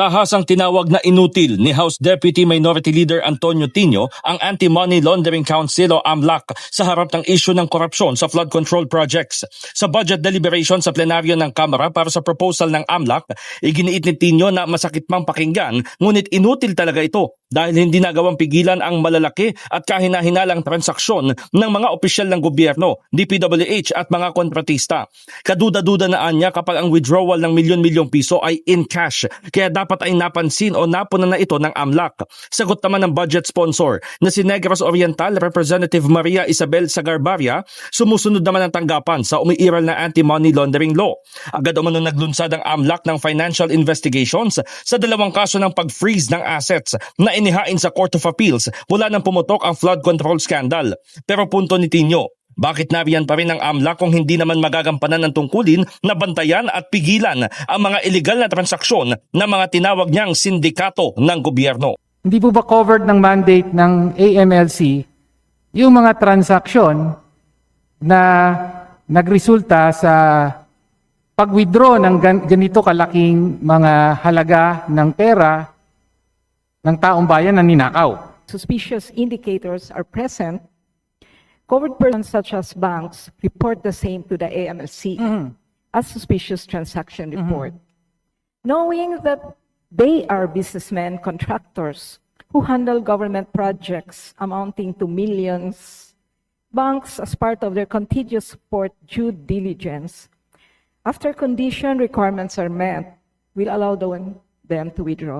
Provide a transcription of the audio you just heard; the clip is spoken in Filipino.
Tahasang tinawag na inutil ni House Deputy Minority Leader Antonio Tino ang Anti-Money Laundering Council o AMLAC sa harap ng isyu ng korupsyon sa flood control projects. Sa budget deliberation sa plenaryo ng Kamara para sa proposal ng AMLAC, iginiit ni Tino na masakit mang pakinggan ngunit inutil talaga ito dahil hindi nagawang pigilan ang malalaki at kahina-hinalang transaksyon ng mga opisyal ng gobyerno, DPWH at mga kontratista. Kaduda-duda na anya kapag ang withdrawal ng milyon-milyong piso ay in cash kaya dapat ay napansin o napuna na ito ng AMLAC. Sagot naman ng budget sponsor na si Negros Oriental Representative Maria Isabel Sagarbaria sumusunod naman ang tanggapan sa umiiral na anti-money laundering law. Agad umano naglunsad ang AMLAC ng financial investigations sa dalawang kaso ng pag-freeze ng assets na inihain sa Court of Appeals mula nang pumutok ang flood control scandal. Pero punto ni Tino, bakit nariyan pa rin ang AMLA kung hindi naman magagampanan ng tungkulin na bantayan at pigilan ang mga illegal na transaksyon ng mga tinawag niyang sindikato ng gobyerno? Hindi po ba covered ng mandate ng AMLC yung mga transaksyon na nagresulta sa pag-withdraw ng gan- ganito kalaking mga halaga ng pera ng taong bayan na ninakaw? suspicious indicators are present, covered persons such as banks report the same to the AMLC as suspicious transaction report. Knowing that they are businessmen, contractors who handle government projects amounting to millions, banks, as part of their continuous support due diligence, after condition requirements are met, will allow them to withdraw.